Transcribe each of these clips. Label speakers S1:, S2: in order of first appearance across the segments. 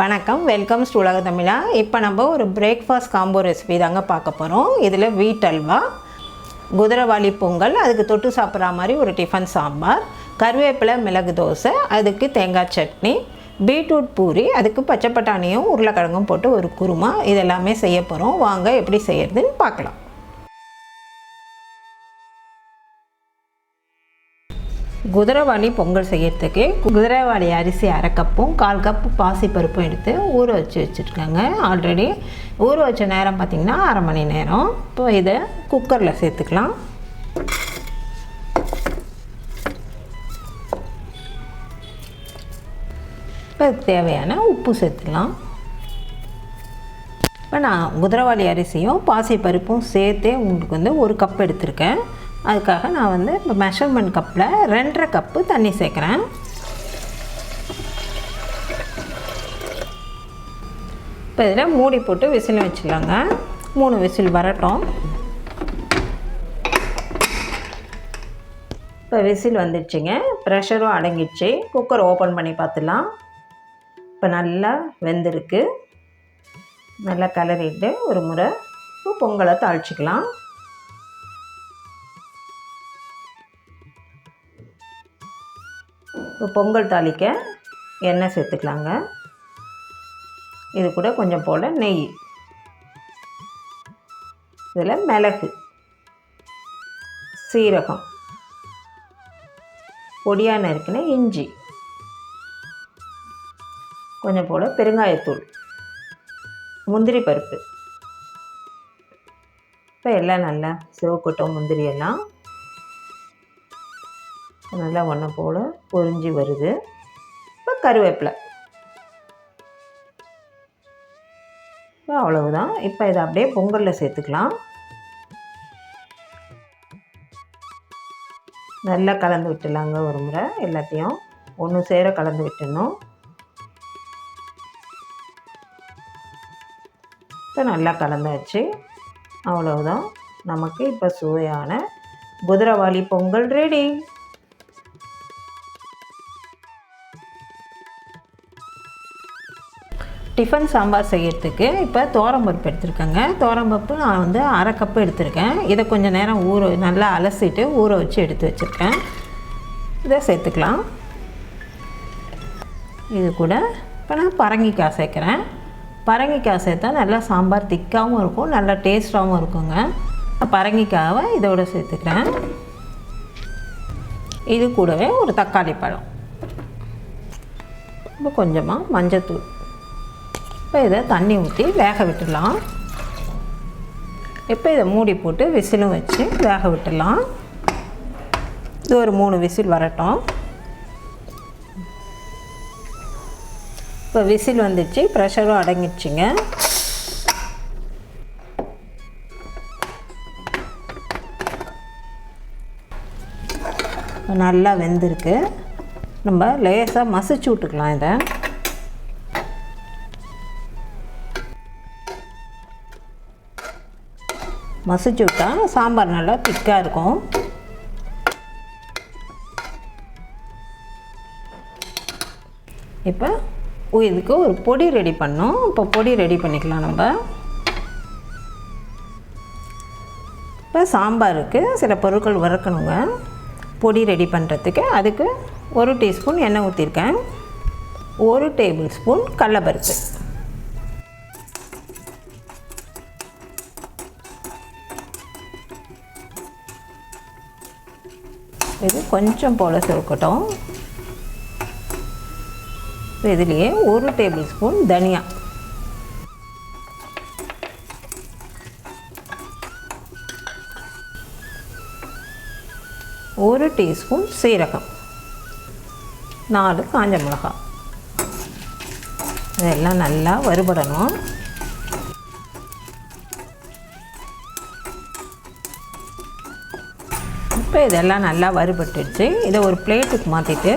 S1: வணக்கம். Welcome to உலக தமிழா. இப்போ நம்ம ஒரு பிரேக்ஃபாஸ்ட் காம்போ ரெசிபி தாங்க பார்க்க போகிறோம் இதில் வீட் அல்வா குதிரைவாளி பொங்கல் அதுக்கு தொட்டு சாப்பிட்ற மாதிரி ஒரு டிஃபன் சாம்பார் கருவேப்பிலை மிளகு தோசை அதுக்கு தேங்காய் சட்னி பீட்ரூட் பூரி அதுக்கு பச்சை பட்டாணியும் உருளைக்கிழங்கும் போட்டு ஒரு குருமா. இதெல்லாமே செய்ய போகிறோம் வாங்க எப்படி செய்யறதுன்னு பார்க்கலாம். குதிரைவாளி பொங்கல் செய்யறதுக்கு குதிரைவாளி அரிசி அரை கப்பும் கால் கப்பு பாசிப்பருப்பும் எடுத்து ஊற வச்சு வச்சுருக்கேங்க. ஆல்ரெடி ஊற வச்ச நேரம் பார்த்திங்கன்னா அரை மணி நேரம். இப்போ இதை குக்கரில் சேர்த்துக்கலாம். இப்போ தேவையான உப்பு சேர்த்துக்கலாம். இப்போ நான் குதிரைவாளி அரிசியும் பாசிப்பருப்பும் சேர்த்தே உங்களுக்கு வந்து ஒரு கப் எடுத்திருக்கேன். அதுக்காக நான் வந்து இப்போ மெஷர்மெண்ட் கப்பில் ரெண்டரை கப்பு தண்ணி சேர்க்குறேன். இப்போ இதில் மூடி போட்டு விசில் வச்சிடலாங்க மூணு விசில் வரட்டும். இப்போ விசில் வந்துடுச்சுங்க. ப்ரெஷரும் அடங்கிடுச்சு. குக்கர் ஓப்பன் பண்ணி பார்த்துலாம் இப்போ நல்லா வெந்திருக்கு. நல்லா கிளறிட்டு ஒரு முறை பொங்கலை தாளிச்சிக்கலாம். இப்போ பொங்கல் தாளிக்க எண்ணெய் சேர்த்துக்கலாங்க. இது கூட கொஞ்சம் போல் நெய். இதில் மிளகு சீரகம் பொடியான இருக்குன்னு இஞ்சி கொஞ்சம் போல் பெருங்காயத்தூள் முந்திரி பருப்பு. இப்போ எல்லாம் நல்லா சிவக்கட்டும் முந்திரி எல்லாம் நல்லா ஒன்றை போல் பொரிஞ்சு வருது. இப்போ கருவேப்பிலை. இப்போ அவ்வளவுதான். இப்போ இதை அப்படியே பொங்கலில் சேர்த்துக்கலாம். நல்லா கலந்து விட்டுலாங்க ஒரு முறை. எல்லாத்தையும் ஒன்று சேர கலந்து விட்டுடணும். இப்போ நல்லா கலந்தாச்சு. அவ்வளவுதான். நமக்கு இப்போ சுவையான குதிரவாளி பொங்கல் ரெடி டிஃபன் சாம்பார் செய்கிறதுக்கு இப்போ தோரம்பருப்பு எடுத்திருக்கேங்க. தோரம்பருப்பு நான் வந்து அரை கப்பு எடுத்திருக்கேன். இதை கொஞ்சம் நேரம் ஊற நல்லா அலசிட்டு ஊற வச்சு எடுத்து வச்சுருக்கேன். இதை சேர்த்துக்கலாம். இது கூட இப்போ நான் பரங்கிக்காய் சேர்க்குறேன். பரங்கிக்காய் சேர்த்தா நல்லா சாம்பார் திக்காகவும் இருக்கும் நல்லா டேஸ்ட்டாகவும் இருக்குங்க. பரங்கிக்காவை இதோட சேர்த்துக்கிறேன். இது கூடவே ஒரு தக்காளி பழம். இப்போ கொஞ்சமாக மஞ்சத்தூள். இப்போ இதை தண்ணி ஊற்றி வேக விட்டுடலாம். இப்போ இதை மூடி போட்டு விசிலும் வச்சு வேக விட்டுடலாம். இது ஒரு மூணு விசில் வரட்டும். இப்போ விசில் வந்துச்சு ப்ரெஷரும் அடங்கிடுச்சுங்க. நல்லா வெந்திருக்கு. நம்ம லேசாக மசிச்சு விட்டுக்கலாம் இதை. மசிச்சு விட்டால் சாம்பார் நல்லா திக்காக இருக்கும். இப்போ இதுக்கு ஒரு பொடி ரெடி பண்ணோம். இப்போ பொடி ரெடி பண்ணிக்கலாம் நம்ம. இப்போ சாம்பாருக்கு சில பொருட்கள் வறுக்கணுங்க. பொடி ரெடி பண்ணுறதுக்கு அதுக்கு ஒரு டீஸ்பூன் எண்ணெய் ஊற்றிருக்கேன் ஒரு டேபிள் ஸ்பூன் கடலப்பருப்பு. இது கொஞ்சம் போல் சுருக்கட்டும். இதுலேயே ஒரு டேபிள் ஸ்பூன் தனியா. ஒரு டீஸ்பூன் சீரகம். நாலு காஞ்ச மிளகாய். இதெல்லாம் நல்லா வறுபடணும். இப்போ இதெல்லாம் நல்லா வறுபட்டுடுச்சு. இதை ஒரு பிளேட்டுக்கு மாற்றிட்டு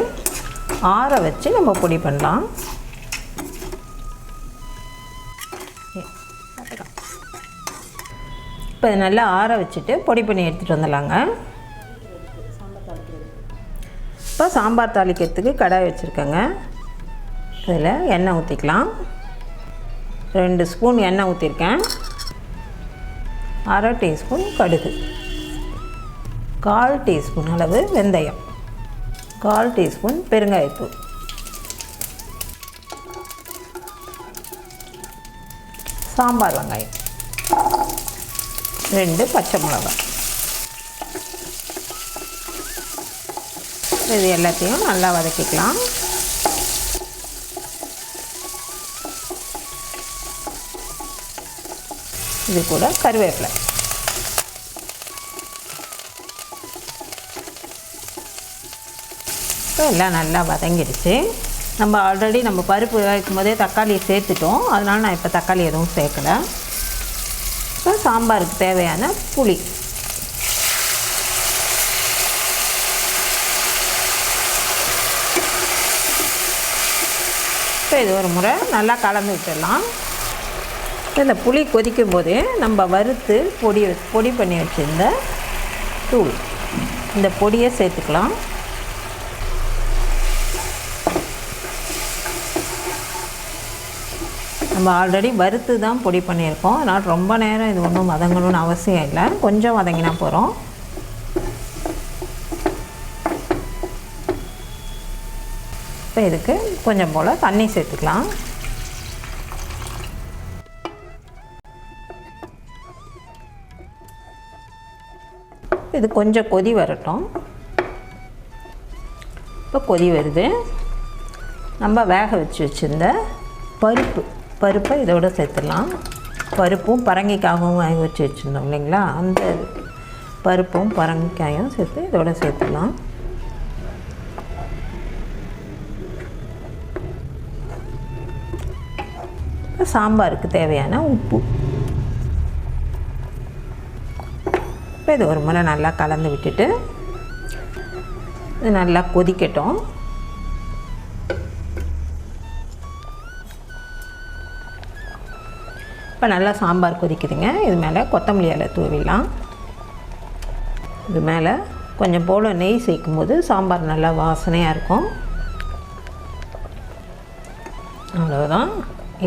S1: ஆற வச்சு நம்ம பொடி பண்ணலாம். இப்போ இதை நல்லா ஆற வச்சுட்டு பொடி பண்ணி எடுத்துகிட்டு வந்துடலாங்க. இப்போ சாம்பார் தாளிக்கிறதுக்கு கடாய் வச்சுருக்கேங்க. இதில் எண்ணெய் ஊற்றிக்கலாம். ரெண்டு ஸ்பூன் எண்ணெய் ஊற்றிருக்கேன். அரை டீஸ்பூன் கடுகு. கால் டீஸ்பூன் அளவு வெந்தயம். கால் டீஸ்பூன் பெருங்காயத்தூள். சாம்பார் வெங்காயம். ரெண்டு பச்சை மிளகாய். இது எல்லாத்தையும் நல்லா வதக்கிக்கலாம். இது கூட கருவேப்பிலை. இப்போ எல்லாம் நல்லா வதங்கிடுச்சு. நம்ம ஆல்ரெடி நம்ம பருப்பு வைக்கும் போதே தக்காளியை சேர்த்துட்டோம். அதனால் நான் இப்போ தக்காளி எதுவும் சேர்க்கலை. இப்போ சாம்பாருக்கு தேவையான புளி. இப்போ இது ஒரு முறை நல்லா கலந்து விட்டுடலாம். இந்த புளி கொதிக்கும் போதே நம்ம வறுத்து பொடி பொடி பண்ணி வச்சுருந்த தூள். இந்த பொடியை சேர்த்துக்கலாம். நம்ம ஆல்ரெடி வறுத்து தான் பொடி பண்ணியிருக்கோம். அதனால் ரொம்ப நேரம் இது ஒன்றும் வதங்கணும்னு அவசியம் இல்லை. கொஞ்சம் வதங்கினா போகிறோம் இப்போ இதுக்கு கொஞ்சம் போல் தண்ணி சேர்த்துக்கலாம். இது கொஞ்சம் கொதி வரட்டும். இப்போ கொதி வருது. நம்ம வேக வச்சு வச்சுருந்த பருப்பு. பருப்பை இதோட சேர்த்துடலாம். பருப்பும் பரங்கிக்காயும் வாங்கி வச்சு வச்சுருந்தோம் இல்லைங்களா? அந்த பருப்பும் பரங்கிக்காயும் சேர்த்து இதோட சேர்த்துடலாம். சாம்பாருக்கு தேவையான உப்பு. இப்போ இது ஒரு முறை நல்லா கலந்து விட்டுட்டு இது நல்லா கொதிக்கட்டும். இப்போ நல்லா சாம்பார் கொதிக்குதுங்க. இது மேலே கொத்தமல்லி இலை தூவிடலாம். இது மேலே கொஞ்சம் போல் நெய் சேர்க்கும் போது சாம்பார் நல்லா வாசனையாக இருக்கும். அவ்வளோதான்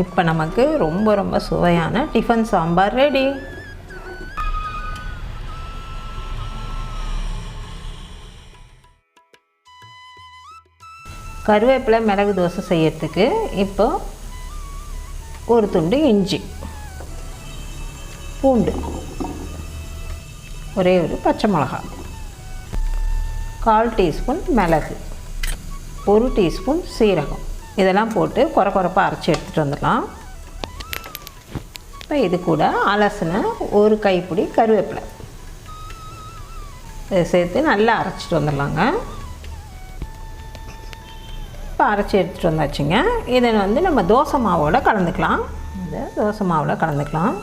S1: இப்போ நமக்கு ரொம்ப ரொம்ப சுவையான டிஃபன் சாம்பார் ரெடி. கருவேப்பிலை மிளகு தோசை செய்யறதுக்கு இப்போ ஒரு துண்டு இஞ்சி. பூண்டு. ஒரே ஒரு பச்சை மிளகாய். கால் டீஸ்பூன் மிளகு. ஒரு டீஸ்பூன் சீரகம். இதெல்லாம் போட்டு குறை குறைப்பாக அரைச்சி எடுத்துகிட்டு வந்துடலாம். இப்போ இது கூட அலசின ஒரு கைப்பிடி கருவேப்பிலை. இதை சேர்த்து நல்லா அரைச்சிட்டு வந்துடலாங்க. இப்போ அரைச்சி எடுத்துகிட்டு வந்தாச்சுங்க. இதை வந்து நம்ம தோசை மாவோட கலந்துக்கலாம். இந்த தோசை மாவில் கலந்துக்கலாம்.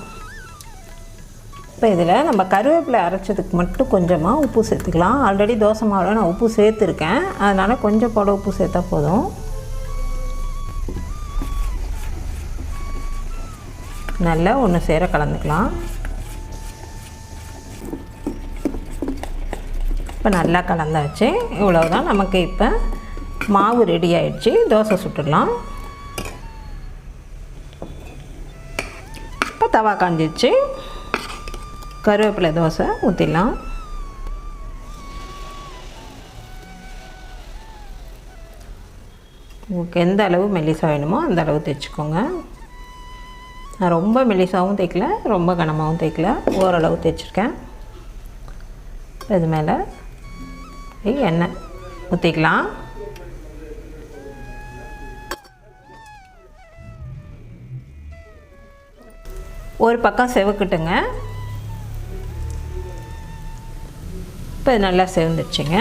S1: இப்போ இதில் நம்ம கருவேப்பிலை அரைச்சதுக்கு மட்டும் கொஞ்சமாக உப்பு சேர்த்துக்கலாம். ஆல்ரெடி தோசை மாவில் நான் உப்பு சேர்த்துருக்கேன். அதனால் கொஞ்சம் போட உப்பு சேர்த்தா போதும். நல்லா ஒன்று சேர கலந்துக்கலாம். இப்போ நல்லா கலந்தாச்சு. இவ்வளோதான் நமக்கு இப்போ மாவு ரெடி ஆயிடுச்சு. தோசை சுட்டுடலாம். இப்போ தவா காஞ்சிச்சு கருவேப்பிலை தோசை ஊற்றிடலாம் உங்களுக்கு எந்த அளவு மெல்லிசா வேணுமோ அந்த அளவு தைச்சிக்கோங்க நான் ரொம்ப மெலிசாவும் தைக்கல ரொம்ப கனமாகவும் தைக்கல ஓரளவு தைச்சிருக்கேன் இது மேலே எண்ணெய் ஊற்றிக்கலாம் ஒரு பக்கம் செவக்கிட்டுங்க. இப்போ இது நல்லா செவந்துடுச்சுங்க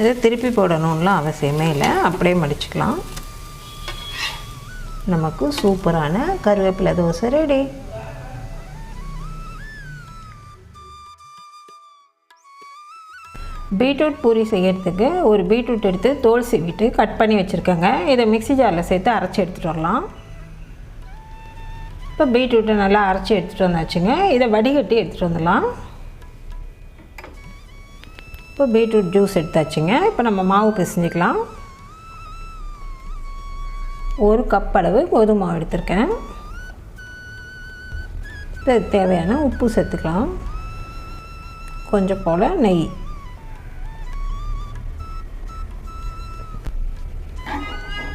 S1: இது திருப்பி போடணும்லாம் அவசியமே இல்லை. அப்படியே மடிச்சுக்கலாம். நமக்கு சூப்பரான கருவேப்பிலை தோசை ரெடி. பீட்ரூட் பூரி செய்கிறதுக்கு ஒரு பீட்ரூட் எடுத்து தோல் சீவிட்டு கட் பண்ணி வச்சுருக்கேங்க. இதை மிக்ஸி ஜாரில் சேர்த்து அரைச்சி எடுத்துகிட்டு வரலாம். இப்போ பீட்ரூட்டை நல்லா அரைச்சி எடுத்துகிட்டு வந்தாச்சுங்க. இதை வடிகட்டி எடுத்துகிட்டு வந்துடலாம். இப்போ பீட்ரூட் ஜூஸ் எடுத்தாச்சுங்க. இப்போ நம்ம மாவு பிசைஞ்சிக்கலாம். ஒரு கப் அளவு கோதுமை மாவு எடுத்திருக்கேன். இது தேவையான உப்பு சேர்த்துக்கலாம். கொஞ்சம் போல் நெய்.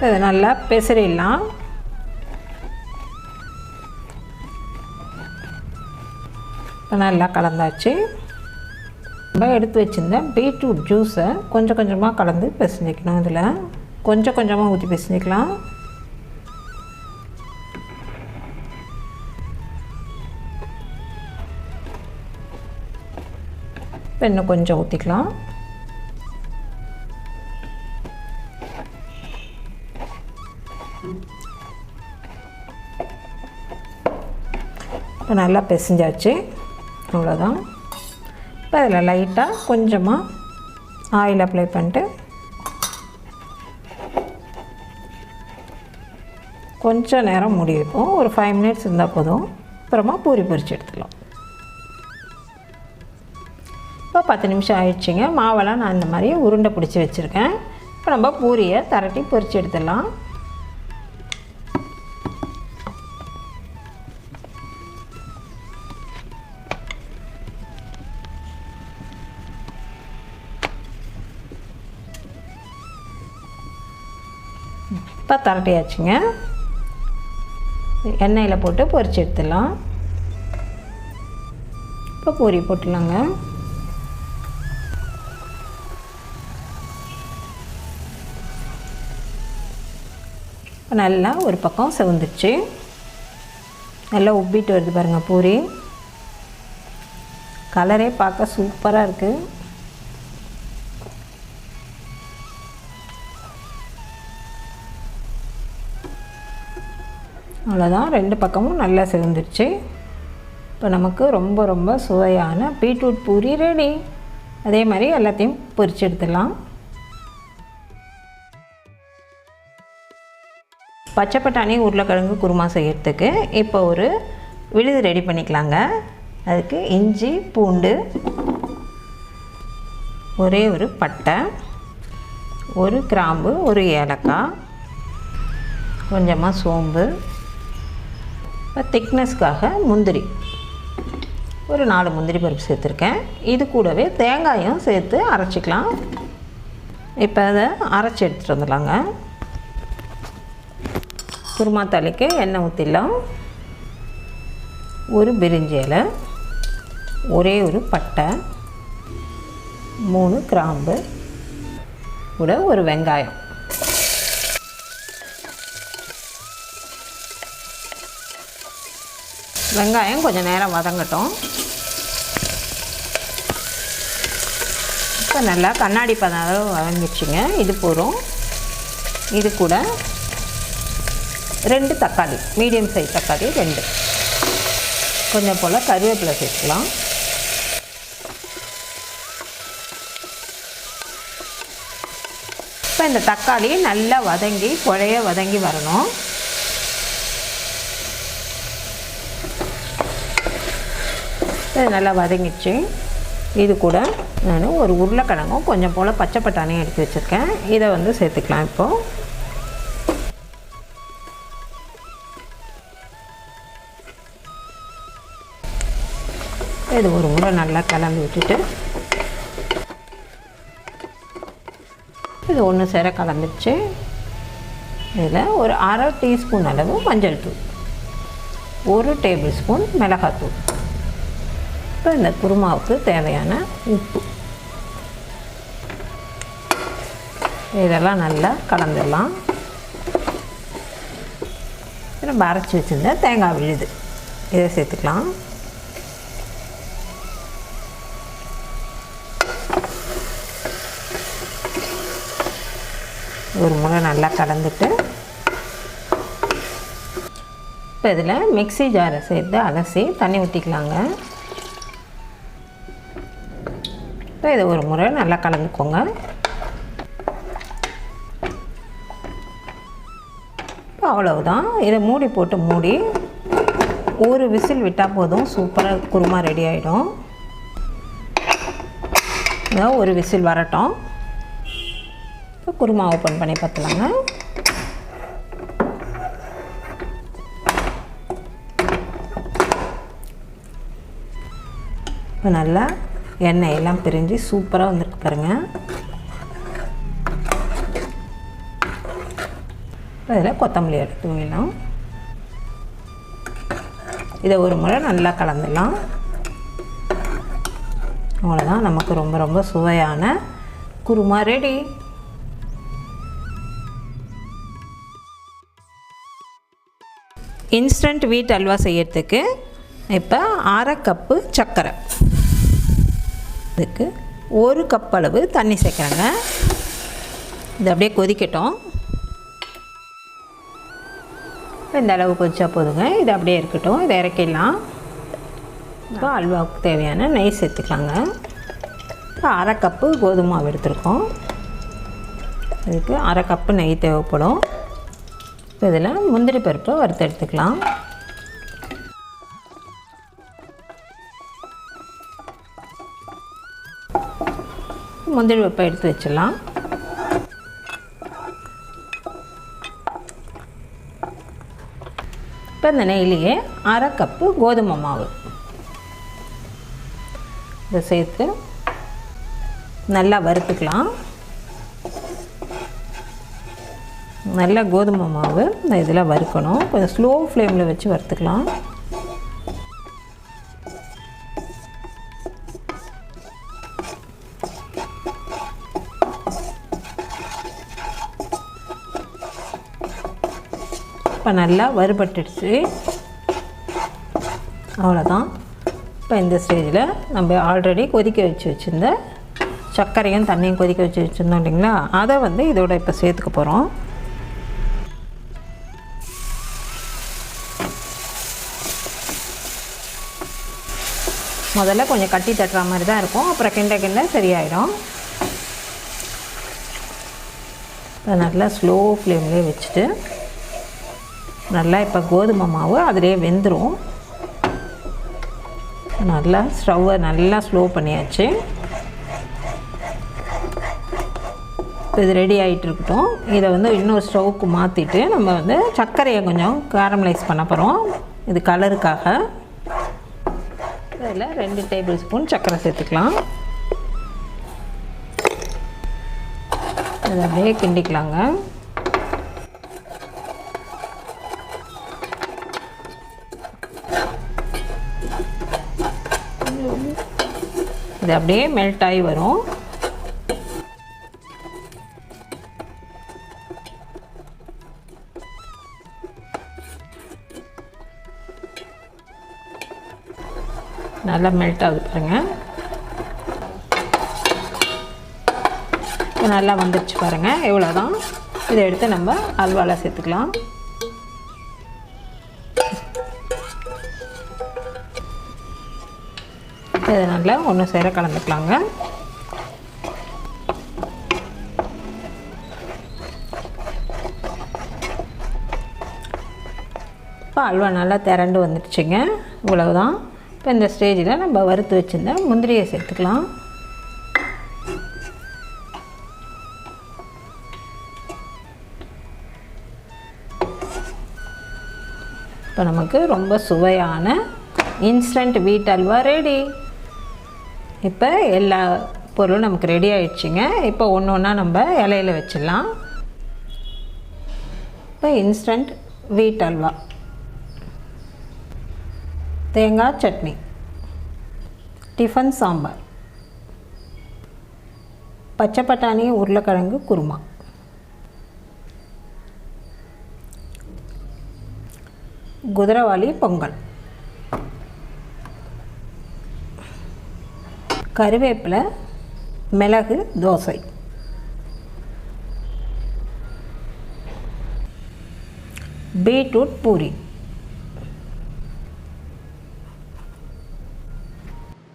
S1: இதை நல்லா பெசரிடலாம் இப்போ நல்லா கலந்தாச்சு. நம்ம எடுத்து வச்சுருந்த பீட்ரூட் ஜூஸை கொஞ்சம் கொஞ்சமாக கலந்து பிசைஞ்சிக்கணும் இதில். கொஞ்சம் கொஞ்சமாக ஊற்றி பிசைஞ்சிக்கலாம். இப்போ இன்னும் கொஞ்சம் ஊற்றிக்கலாம். இப்போ நல்லா பிசைஞ்சாச்சு. அவ்வளோதான். இப்போ அதில் லைட்டாக கொஞ்சமாக ஆயில் அப்ளை பண்ணிட்டு கொஞ்சம் நேரம் மூடி வைப்போம். ஒரு ஃபைவ் மினிட்ஸ் இருந்தால் போதும். அப்புறமா பூரி பொரிச்சு எடுத்துக்கலாம். இப்போ பத்து நிமிஷம் ஆயிடுச்சுங்க. மாவெல்லாம் நான் இந்த மாதிரி உருண்டை பிடிச்சி வச்சுருக்கேன். இப்போ நம்ம பூரியை தரட்டி பொரிச்சு எடுத்துடலாம். இப்போ திரட்டியாச்சுங்க. எண்ணெயில் போட்டு பொரிச்சு எடுத்துடலாம். இப்போ பூரி போட்டுடலாங்க. நல்லா ஒரு பக்கம் செவந்துச்சு நல்லா உப்பிட்டு வருது பாருங்கள் பூரி. கலரே பார்க்க சூப்பராக இருக்குது அவ்வளோதான் ரெண்டு பக்கமும் நல்லா செவந்துருச்சு. இப்போ நமக்கு ரொம்ப ரொம்ப சுவையான பீட்ரூட் பூரி ரெடி அதே மாதிரி எல்லாத்தையும் பொரிச்சு எடுத்துடலாம். பச்சை பட்டாணி உருளைக்கிழங்கு குருமா செய்கிறதுக்கு இப்போ ஒரு விழுது ரெடி பண்ணிக்கலாங்க. அதுக்கு இஞ்சி பூண்டு ஒரே ஒரு பட்டை ஒரு கிராம்பு ஒரு ஏலக்காய் கொஞ்சமாக சோம்பு திக்னஸ்க்காக முந்திரி. ஒரு நாலு முந்திரி பருப்பு சேர்த்துருக்கேன். இது கூடவே தேங்காயும் சேர்த்து அரைச்சிக்கலாம். இப்போ அதை அரைச்சி எடுத்துகிட்டு வந்துடலாங்க. குருமா தலைக்கு எண்ணெய் ஊற்றிடலாம் ஒரு பிரிஞ்சி இலை ஒரே ஒரு பட்டை மூணு கிராம்பு கூட ஒரு வெங்காயம். வெங்காயம் கொஞ்சம் நேரம் வதங்கட்டும். இப்போ நல்லா கண்ணாடி பதம் அளவு வதங்கிடுச்சுங்க. இது போகிறோம் இது கூட ரெண்டு தக்காளி மீடியம் சைஸ் தக்காளி ரெண்டு. கொஞ்சம் போல் கருவேப்பிலை சேர்த்துக்கலாம். இப்போ இந்த தக்காளி நல்லா வதங்கி குழைய வதங்கி வரணும். இது நல்லா வதங்கிடுச்சு இது கூட நான் ஒரு உருளைக்கிழங்கும் கொஞ்சம் போல் பச்சை பட்டாணியும் எடுத்து வச்சுருக்கேன். இதை வந்து சேர்த்துக்கலாம் இப்போது இது ஒரு முறை நல்லா கலந்து விட்டுட்டு இது ஒன்று சேர கலந்துருச்சு. இதில் ஒரு அரை டீஸ்பூன் அளவு மஞ்சள் தூள் ஒரு டேபிள் ஸ்பூன் மிளகாத்தூள். இப்போ இந்த குருமாவுக்கு தேவையான உப்பு. இதெல்லாம் நல்லா கலந்துடலாம். நம்ம அரைச்சி வச்சுருந்த தேங்காய் விழுது. இதை சேர்த்துக்கலாம். ஒரு முறை நல்லா கலந்துட்டு இப்போ இதில் மிக்ஸி ஜாரை சேர்த்து அலசி தண்ணி ஊற்றிக்கலாங்க இப்போ இதை ஒரு முறை நல்லா கலந்துக்கோங்க. இப்போ அவ்வளவுதான். இதை மூடி போட்டு மூடி ஒரு விசில் விட்டால் போதும். சூப்பராக குருமா ரெடி ஆகிடும் இதோ ஒரு விசில் வரட்டும். இப்போ குருமா ஓப்பன் பண்ணி பார்த்துலாங்க. இப்போ நல்லா எண்ணெய் எல்லாம் பிரிஞ்சு சூப்பராக வந்திருக்கு பாருங்கள் அதில் இதில் கொத்தமல்லி எடுத்து தூவிடலாம் இதை ஒரு முறை நல்லா கலந்துடலாம். அவ்வளோதான் நமக்கு ரொம்ப ரொம்ப சுவையான குருமா ரெடி. இன்ஸ்டன்ட் வீட் அல்வா செய்யறதுக்கு இப்போ அரை கப்பு சர்க்கரை. இதுக்கு ஒரு கப் அளவு தண்ணி சேர்க்குறேங்க. இது அப்படியே கொதிக்கட்டும். இந்த அளவு கொதிச்சா போதுங்க. இது அப்படியே இருக்கட்டும். இதை இறக்கிடலாம். இப்போ அல்வாவுக்கு தேவையான நெய் சேர்த்துக்கலாங்க. இப்போ அரை கப்பு கோதுமை மாவு எடுத்துருக்கோம். இதுக்கு அரை கப்பு நெய் தேவைப்படும். இப்போ இதில் முந்திரி பருப்பை வறுத்து எடுத்துக்கலாம். முந்திரி வெப்பம் எடுத்து வச்சிடலாம். இப்போ இந்த நெய்லேயே அரை கப்பு கோதுமை மாவு. இதை சேர்த்து நல்லா வறுத்துக்கலாம். நல்லா கோதுமை மாவு இந்த இதில் வறுக்கணும். கொஞ்சம் ஸ்லோ ஃப்ளேமில் வச்சு வறுத்துக்கலாம். இப்போ நல்லா வறுபட்டுடுச்சு. அவ்வளோதான் இப்போ இந்த ஸ்டேஜில் நம்ம ஆல்ரெடி கொதிக்க வச்சு வச்சுருந்த சர்க்கரையும் தண்ணியும் கொதிக்க வச்சு வச்சுருந்தோம் இல்லைங்களா? அதை வந்து இதோட இப்போ சேர்த்துக்க போகிறோம் முதல்ல கொஞ்சம் கட்டி தட்டுற மாதிரி தான் இருக்கும். அப்புறம் கிண்ட கிண்ட சரியாயிடும். நல்லா ஸ்லோ ஃப்ளேம்லேயே வச்சுட்டு நல்லா இப்போ கோதுமை மாவு அதிலே வெந்துடும் நல்லா ஸ்டவ்வை நல்லா ஸ்லோ பண்ணியாச்சு. இப்போ இது ரெடி ஆகிட்டு இருக்கட்டும். இதை வந்து இன்னொரு ஸ்டவ்வுக்கு மாற்றிட்டு நம்ம வந்து சர்க்கரையை கொஞ்சம் கேரமலைஸ் பண்ண போகிறோம் இது கலருக்காக இதில் ரெண்டு டேபிள் ஸ்பூன் சர்க்கரை சேர்த்துக்கலாம். இதை அப்படியே கிண்டிக்கலாங்க. அது அப்படியே மெல்ட் ஆகி வரும். நல்லா மெல்ட் ஆகுது பாருங்கள் நல்லா வந்துடுச்சு பாருங்கள் இவ்வளோதான் இதை எடுத்து நம்ம அல்வாவில் சேர்த்துக்கலாம். நல்லா ஒன்று சேர கலந்துக்கலாங்க. இப்போ அல்வா நல்லா திரண்டு வந்துடுச்சுங்க. இவ்வளவுதான். இப்போ இந்த ஸ்டேஜில் நம்ம வறுத்து வச்சுருந்த முந்திரியை சேர்த்துக்கலாம். இப்போ நமக்கு ரொம்ப சுவையான இன்ஸ்டன்ட் வீட் அல்வா ரெடி இப்போ எல்லா பொருளும் நமக்கு ரெடி ஆயிடுச்சுங்க. இப்போ ஒன்று ஒன்றா நம்ம இலையில வச்சிடலாம். இப்போ இன்ஸ்டன்ட் வீட் அல்வா. தேங்காய் சட்னி. டிஃபன் சாம்பார். பச்சை பட்டாணி உருளைக்கிழங்கு குருமா. குதிரவாளி பொங்கல். கருவேப்பிலை மிளகு தோசை. பீட்ரூட் பூரி.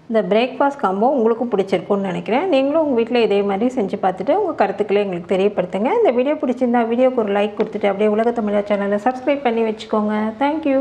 S1: இந்த பிரேக்ஃபாஸ்ட் காம்போ உங்களுக்கும் பிடிச்சிருக்கும்னு நினைக்கிறேன். நீங்களும் உங்கள் வீட்டில் இதே மாதிரி செஞ்சு பார்த்துட்டு உங்கள் கருத்துக்களை எங்களுக்கு தெரியப்படுத்துங்க. இந்த வீடியோ பிடிச்சிருந்தா வீடியோக்கு ஒரு லைக் கொடுத்துட்டு அப்படியே உலக தமிழா சேனலை சப்ஸ்கிரைப் பண்ணி வச்சுக்கோங்க. தேங்க்யூ